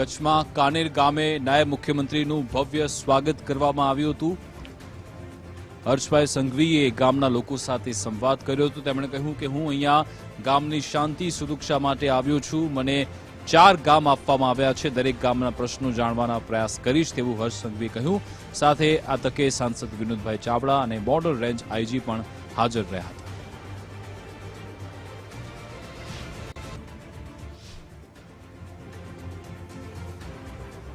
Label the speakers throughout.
Speaker 1: કચ્છમાં કાનેર ગામે નાયબ મુખ્યમંત્રીનું ભવ્ય સ્વાગત કરવામાં આવ્યું હતું. હર્ષભાઈ સંઘવીએ ગામના લોકો સાથે સંવાદ કર્યો હતો. તેમણે કહ્યું કે હું અહીંયા ગામની શાંતિ, સુરક્ષા માટે આવ્યો છું. મને ચાર ગામ આપવામાં આવ્યા છે. દરેક ગામના પ્રશ્નો જાણવાના પ્રયાસ કરીશ તેવું હર્ષ સંઘવીએ કહ્યું. સાથે આ તકે સાંસદ વિનોદભાઈ ચાવડા અને બોર્ડર રેન્જ આઈજી પણ હાજર રહ્યા હતા.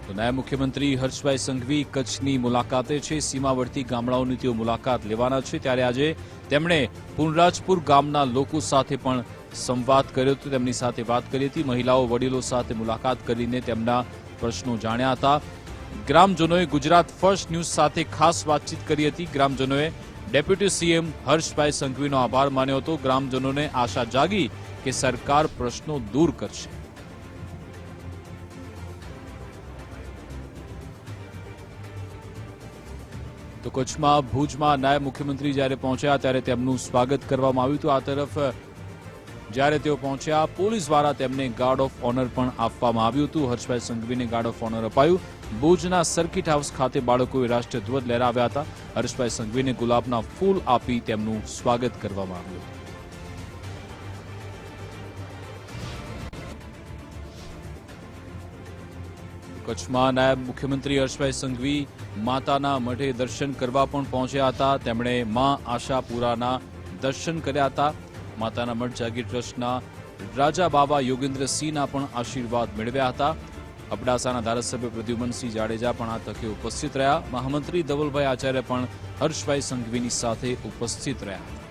Speaker 1: તો નાયબ મુખ્યમંત્રી હર્ષભાઈ સંઘવી કચ્છની મુલાકાતે છે. સીમાવર્તી ગામડાઓની તેઓ મુલાકાત લેવાના છે. ત્યારે આજે તેમણે પુનરાજપુર ગામના લોકો સાથે પણ સંવાદ કર્યો હતો. તેમની સાથે વાત કરી હતી. મહિલાઓ વડીલો સાથે મુલાકાત કરીને તેમના પ્રશ્નો જાણ્યા હતા. ગ્રામજનોએ ગુજરાત ફર્સ્ટ ન્યૂઝ સાથે ખાસ વાતચીત કરી હતી. ગ્રામજનોએ ડેપ્યુટી સીએમ હર્ષભાઈ સંઘવીનો આભાર માન્યો હતો. ગ્રામજનોને આશા જાગી કે સરકાર પ્રશ્નો દૂર કરશે. તો કચ્છમાં ભુજમાં નાયબ મુખ્યમંત્રી જ્યારે પહોંચ્યા ત્યારે તેમનું સ્વાગત કરવામાં આવ્યું હતું. આ તરફ, જ્યારે તેઓ પહોંચ્યા, પોલીસ દ્વારા તેમને ગાર્ડ ઓફ ઓનર પણ આપવામાં આવ્યું હતું. હર્ષભાઈ સંઘવીને ગાર્ડ ઓફ ઓનર અપાયું. ભુજના સર્કિટ હાઉસ ખાતે બાળકોએ રાષ્ટ્રધ્વજ લહેરાવ્યા હતા. હર્ષભાઈ સંઘવીને ગુલાબના ફૂલ આપી તેમનું સ્વાગત કરવામાં આવ્યું હતું. કચ્છમાં નાયબ મુખ્યમંત્રી હર્ષભાઈ સંઘવી માતાના મઢે દર્શન કરવા પણ પહોંચ્યા હતા. તેમણે મા આશાપુરાના દર્શન કર્યા હતા. માતાના મઠ જાગીર ટ્રસ્ટના રાજા બાબા યોગેન્દ્રસિંહના પણ આશીર્વાદ મેળવ્યા હતા. અબડાસાના ધારાસભ્ય પ્રદ્યુમનસિંહ જાડેજા પણ આ તકે ઉપસ્થિત રહ્યા. મહામંત્રી ધવલભાઈ આચાર્ય પણ હર્ષભાઈ સંઘવીની સાથે ઉપસ્થિત રહ્યા. હતા